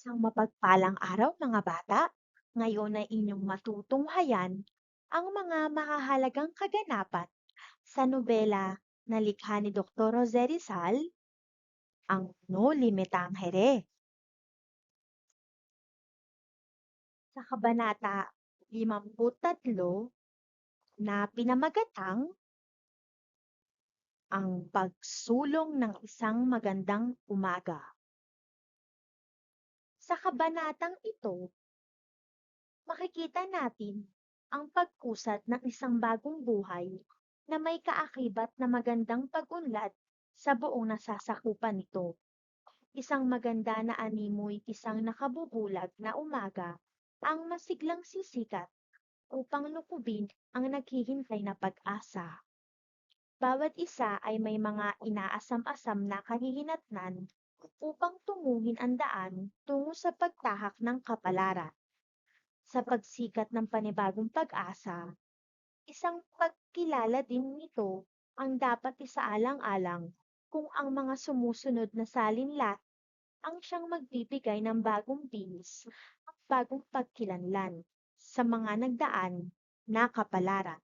Isang mapagpalang araw mga bata. Ngayon ay inyong matutunghayan ang mga mahahalagang kaganapan sa nobela na likha ni Dr. Jose Rizal, Ang No Limitangere. Sa Kabanata 53 na pinamagatang Ang Pagsulong ng Isang Magandang Umaga. Sa kabanatang ito, makikita natin ang pagkusat ng isang bagong buhay na may kaakibat na magandang pag-unlad sa buong nasasakupan nito. Isang maganda na animoy isang nakabubulag na umaga ang masiglang sisikat upang lukubin ang naghihintay na pag-asa. Bawat isa ay may mga inaasam-asam na kahihinatnan upang tunguhin ang daan tungo sa pagtahak ng kapalaran. Sa pagsikat ng panibagong pag-asa, isang pagkilala din nito ang dapat isaalang-alang kung ang mga sumusunod na salinlat ang siyang magbibigay ng bagong bihis at bagong pagkilanlan sa mga nagdaan na kapalaran.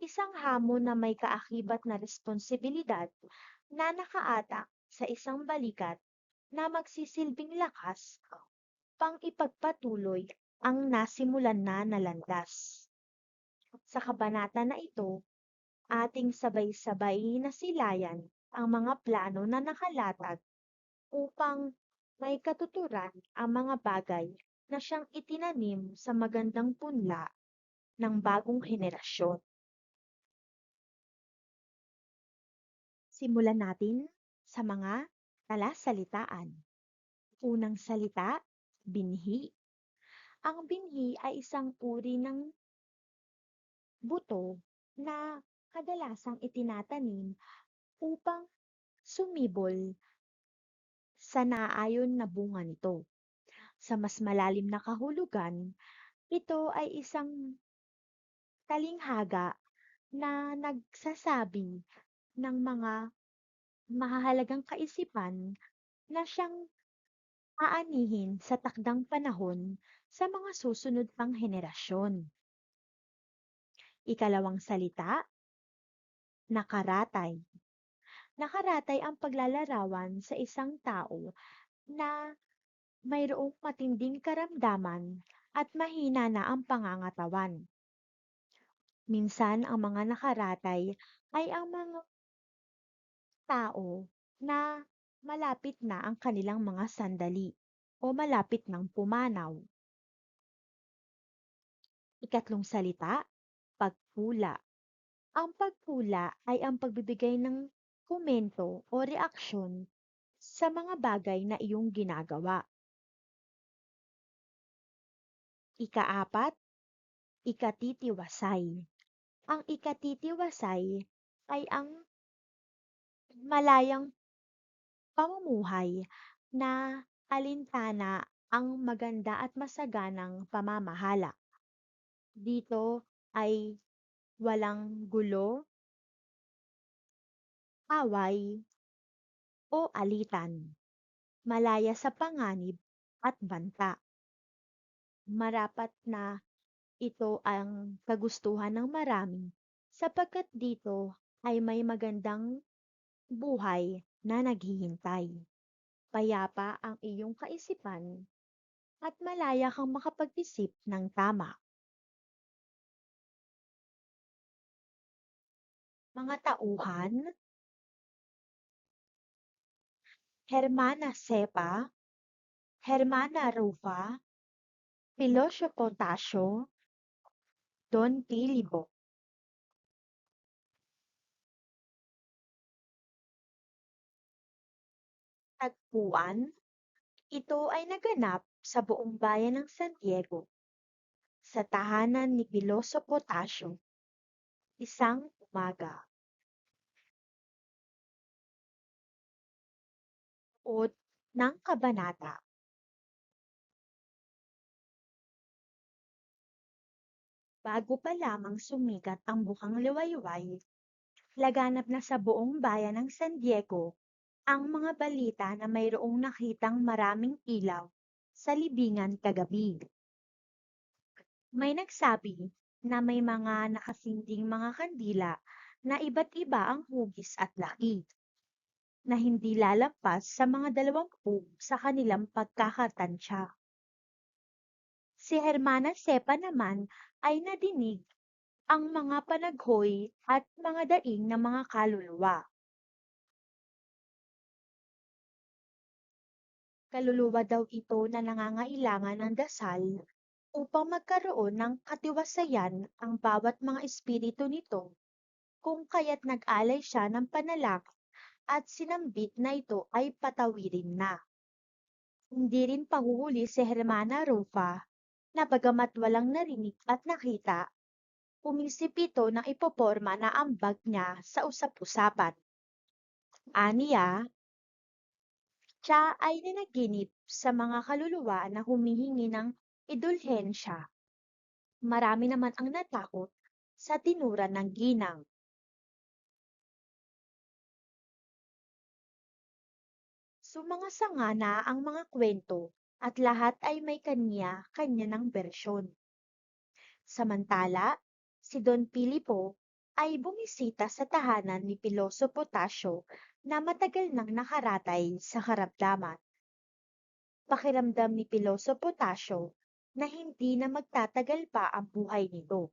Isang hamon na may kaakibat na responsibilidad na nakaatak sa isang balikat na magsisilbing lakas pang ipagpatuloy ang nasimulan na na landas. Sa kabanata na ito, ating sabay-sabay na silayan ang mga plano na nakalatag upang may katuturan ang mga bagay na siyang itinanim sa magandang punla ng bagong henerasyon. Simulan natin sa mga talasalitaan. Unang salita, binhi. Ang binhi ay isang uri ng buto na kadalasang itinatanim upang sumibol sa naayon na bunga nito. Sa mas malalim na kahulugan, ito ay isang talinghaga na nagsasabi ng mga mahahalagang kaisipan na siyang aanihin sa takdang panahon sa mga susunod pang henerasyon. Ikalawang salita, nakaratay. Nakaratay ang paglalarawan sa isang tao na mayroong matinding karamdaman at mahina na ang pangangatawan. Minsan ang mga nakaratay ay ang mga tao na malapit na ang kanilang mga sandali o malapit ng pumanaw. Ikatlong salita, pagpula. Ang pagpula ay ang pagbibigay ng komento o reaksyon sa mga bagay na iyong ginagawa. Ikaapat, ikatitiwasay. Ang ikatitiwasay ay ang malayang pamumuhay na alintana ang maganda at masaganang pamamahala. Dito ay walang gulo, away, o alitan. Malaya sa panganib at banta. Marapat na ito ang kagustuhan ng marami sapagkat dito ay may magandang buhay na naghihintay. Payapa ang iyong kaisipan at malaya kang makapag-isip ng tama. Mga tauhan, Hermana Sepa, Hermana Rufa, Pilosyo Potasio, Don Pilibo. Tagpuan, ito ay naganap sa buong bayan ng San Diego, sa tahanan ni Piloso Potasio, isang umaga. Od ng Kabanata Bago pa lamang sumikat ang bukang liwayway, laganap na sa buong bayan ng San Diego ang mga balita na mayroong nakitang maraming ilaw sa libingan kagabi. May nagsabi na may mga nakasinding mga kandila na iba't iba ang hugis at laki, na hindi lalampas sa mga dalawampu sa kanilang pagkakatansya. Si Hermana Sepa naman ay nadinig ang mga panaghoy at mga daing ng mga kaluluwa. Kaluluwa daw ito na nangangailangan ng dasal upang magkaroon ng katiwasayan ang bawat mga espiritu nito kung kaya't nag-alay siya ng panalangin at sinambit na ito ay patawirin na. Hindi rin pahuhuli si Hermana Rufa na bagamat walang narinig at nakita, umisip ito ng ipoporma na ambag niya sa usap-usapan. Aniya, siya ay nanaginip sa mga kaluluwa na humihingi ng idulhensya. Marami naman ang natakot sa tinura ng ginang. Sumangasanga na ang mga kwento at lahat ay may kanya-kanya ng bersyon. Samantala, si Don Pilipo ay bumisita sa tahanan ni Piloso Potasio na matagal nang nakaratay sa karamdaman. Pakiramdam ni Piloso Potasio na hindi na magtatagal pa ang buhay nito.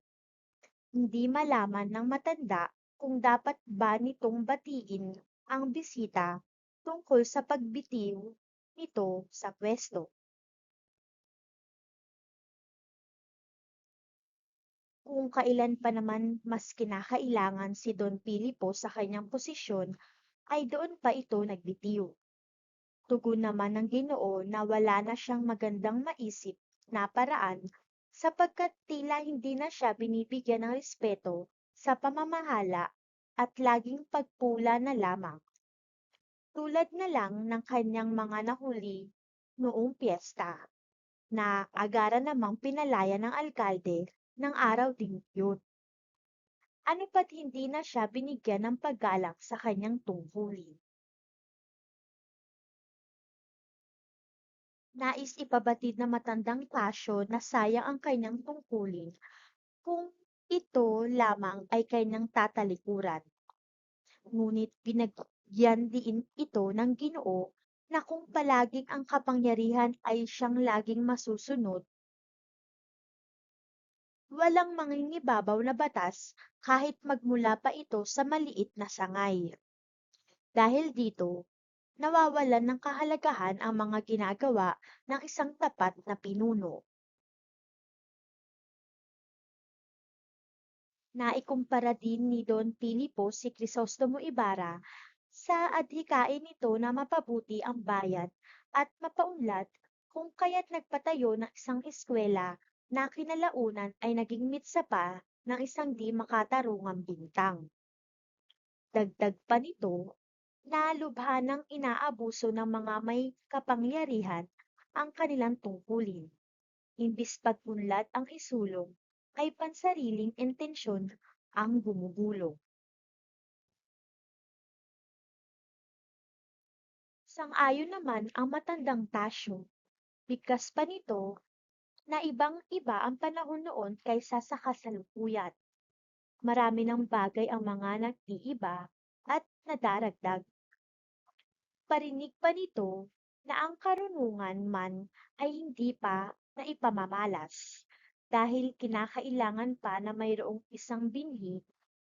Hindi malaman ng matanda kung dapat ba nitong batiin ang bisita tungkol sa pagbitiw nito sa pwesto. Kung kailan pa naman mas kinakailangan si Don Pilipo sa kanyang posisyon, ay doon pa ito nagbitiw. Tugon naman ng ginoo na wala na siyang magandang maisip na paraan sapagkat tila hindi na siya binibigyan ng respeto sa pamamahala at laging pagpula na lamang tulad na lang ng kanyang mga nahuli noong piyesta, na agara namang pinalaya ng alkalde ng araw ding yun. Ano pat hindi na siya binigyan ng paggalang sa kanyang tungkulin. Nais ipabatid na matandang Tasyo na sayang ang kanyang tungkulin kung ito lamang ay kanyang tatalikuran. Ngunit binag Bigyan din ito ng Ginoo na kung palaging ang kapangyarihan ay siyang laging masusunod, walang mangingibabaw na batas kahit magmula pa ito sa maliit na sangay. Dahil dito, nawawalan ng kahalagahan ang mga ginagawa ng isang tapat na pinuno. Naikumpara din ni Don Pilipo si Crisostomo Ibarra sa adhikain nito na mapabuti ang bayan at mapaunlad kung kaya't nagpatayo ng isang eskwela na kinalaunan ay naging mitsa pa ng isang di makatarungang bintang. Dagdag pa nito, na lubhanang inaabuso ng mga may kapangyarihan ang kanilang tungkulin. Imbis pagpunlad ang isulong, ay pansariling intensyon ang bumubulong. Sang-ayon naman ang matandang Tasyo. Bigkas pa nito na ibang-iba ang panahon noon kaysa sa kasalukuyan. Marami ng bagay ang mga nag-iiba at nadaragdag. Parinig pa nito na ang karunungan man ay hindi pa na ipamamalas dahil kinakailangan pa na mayroong isang binhi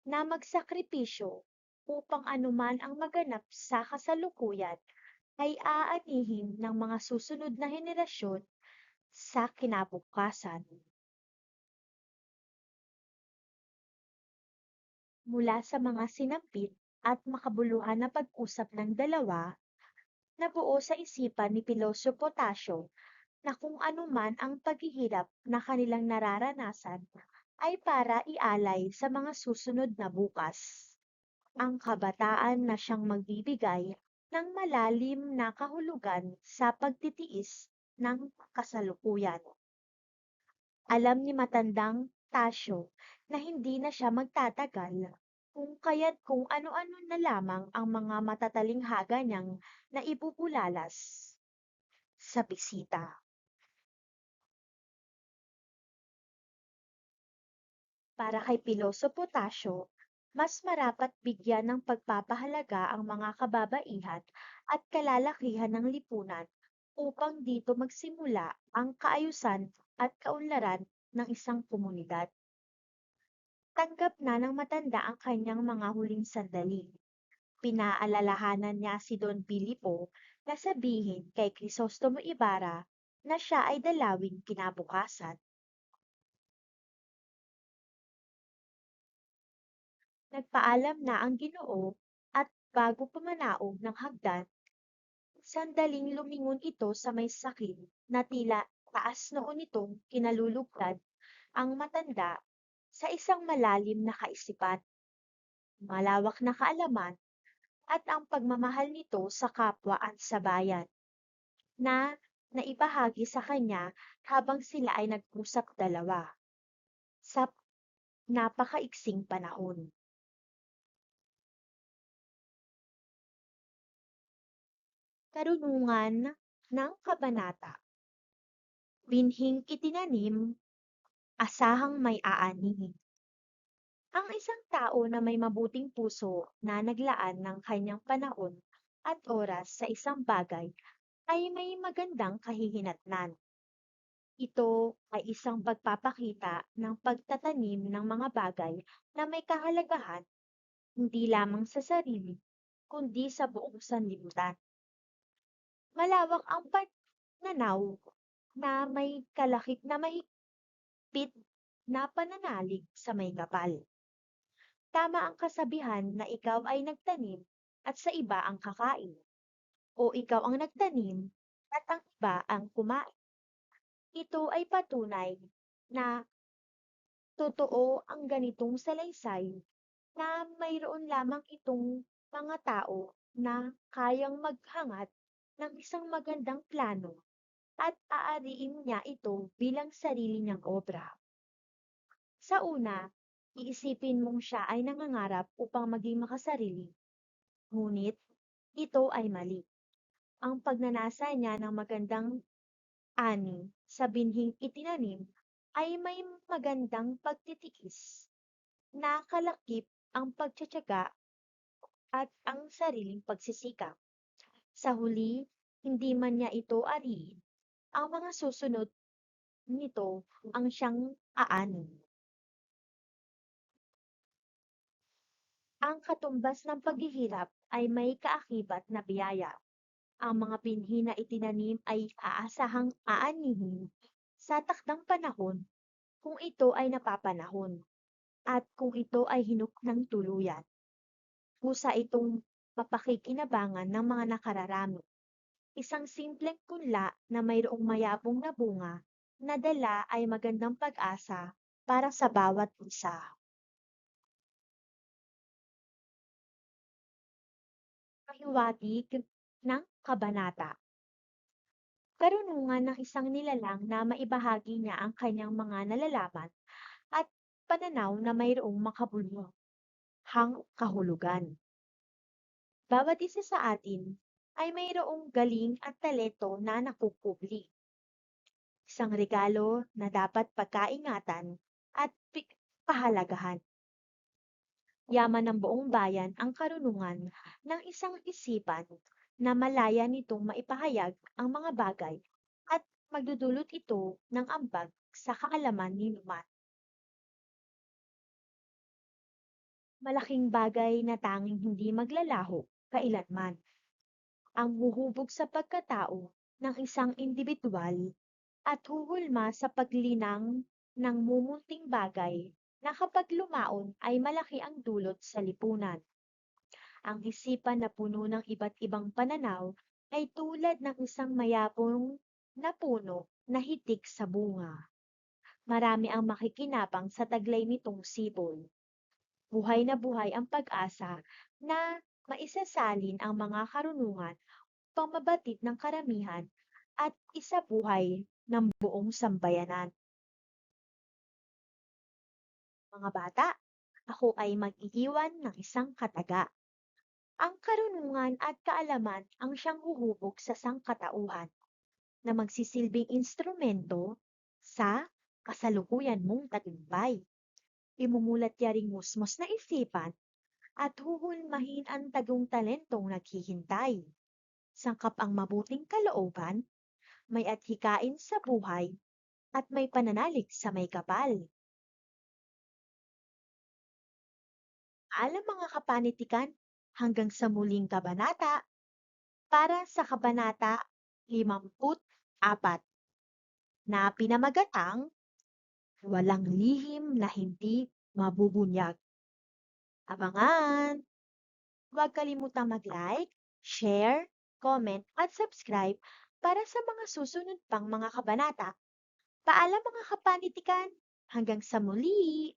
na magsakripisyo upang anuman ang maganap sa kasalukuyan ay aanihin ng mga susunod na henerasyon sa kinabukasan. Mula sa mga sinampit at makabuluhan na pag-usap ng dalawa, nabuo sa isipan ni Piloso Potasio na kung anuman ang paghihirap na kanilang nararanasan ay para ialay sa mga susunod na bukas. Ang kabataan na siyang magbibigay ng malalim na kahulugan sa pagtitiis ng kasalukuyan. Alam ni matandang Tasyo na hindi na siya magtatagal kung kaya't kung ano-ano na lamang ang mga matatalinghaga niyang na ipupulalas sa bisita. Para kay Pilosopo Tasyo, mas marapat bigyan ng pagpapahalaga ang mga kababaihan at kalalakihan ng lipunan upang dito magsimula ang kaayusan at kaunlaran ng isang komunidad. Tanggap na ng matanda ang kanyang mga huling sandali. Pinaalalahanan niya si Don Filipo na sabihin kay Crisostomo Ibarra na siya ay dalawin kinabukasan. Nagpaalam na ang ginoo at bago pumanaog ng hagdan, sandaling lumingon ito sa may sakit na tila taas noon nitong kinalulugtad ang matanda sa isang malalim na kaisipan, malawak na kaalaman, at ang pagmamahal nito sa kapwa at sa bayan, na naibahagi sa kanya habang sila ay nag-usap dalawa sa napakaiksing panahon. Karunungan ng Kabanata Binhing itinanim, asahang may aani. Ang isang tao na may mabuting puso na naglaan ng kanyang panahon at oras sa isang bagay ay may magandang kahihinatnan. Ito ay isang pagpapakita ng pagtatanim ng mga bagay na may kahalagahan hindi lamang sa sarili, kundi sa buong sanlibutan. Malawak ang pananaw na may kalakip na mahigpit na pananalig sa may kapal. Tama ang kasabihan na ikaw ay nagtanim at sa iba ang kakain. O ikaw ang nagtanim at ang iba ang kumain. Ito ay patunay na totoo ang ganitong salaysay na mayroon lamang itong mga tao na kayang maghangat ng isang magandang plano at aariin niya ito bilang sarili niyang obra. Sa una, iisipin mong siya ay nangangarap upang maging makasarili. Ngunit, ito ay mali. Ang pagnanasa niya ng magandang ani sa binhing itinanim ay may magandang pagtitiis na kalakip ang pagtsatsaga at ang sariling pagsisikap. Sa huli, hindi man niya ito ariin, ang mga susunod nito ang siyang aanin. Ang katumbas ng paghihirap ay may kaakibat na biyaya. Ang mga binhi na itinanim ay aasahang aanihin sa takdang panahon kung ito ay napapanahon at kung ito ay hinuk ng tuluyan. Kusa itong mapakikinabangan ng mga nakararami. Isang simpleng punla na mayroong mayabong na bunga na dala ay magandang pag-asa para sa bawat isa. Pahiwatig ng Kabanata Karunungan ng isang nilalang na maibahagi niya ang kanyang mga nalalaman at pananaw na mayroong makabuluhang kahulugan. Bawat isa sa atin ay mayroong galing at talento na nakukubli. Isang regalo na dapat pagkaingatan at pahalagahan. Yaman ng buong bayan ang karunungan ng isang isipan na malaya nitong maipahayag ang mga bagay at magdudulot ito ng ambag sa kaalaman ni Numan. Malaking bagay na tanging hindi maglalaho kailanman. Ang huhubog sa pagkatao ng isang individual at huhulma sa paglinang ng mumunting bagay na kapag lumaon ay malaki ang dulot sa lipunan. Ang isipan na puno ng iba't ibang pananaw ay tulad ng isang mayabong na puno na hitik sa bunga. Marami ang makikinabang sa taglay nitong sibol. Buhay na buhay ang pag-asa na maisasalin ang mga karunungan upang mabatid ng karamihan at isabuhay ng buong sambayanan. Mga bata, ako ay mag-iiwan ng isang kataga. Ang karunungan at kaalaman ang siyang huhubog sa sangkatauhan na magsisilbing instrumento sa kasalukuyan mong tagumpay. imumulat yaring musmos na isipan, at huhulmahin ang tagong talentong naghihintay. Sangkap ang mabuting kalooban, may athikain sa buhay, at may pananalig sa may kapal. Alam mga kapanitikan, hanggang sa muling kabanata, para sa kabanata 54 na pinamagatang walang lihim na hindi mabubunyag. Abangan! Huwag kalimutang mag-like, share, comment, at subscribe para sa mga susunod pang mga kabanata. Paalam mga kapanitikan! Hanggang sa muli!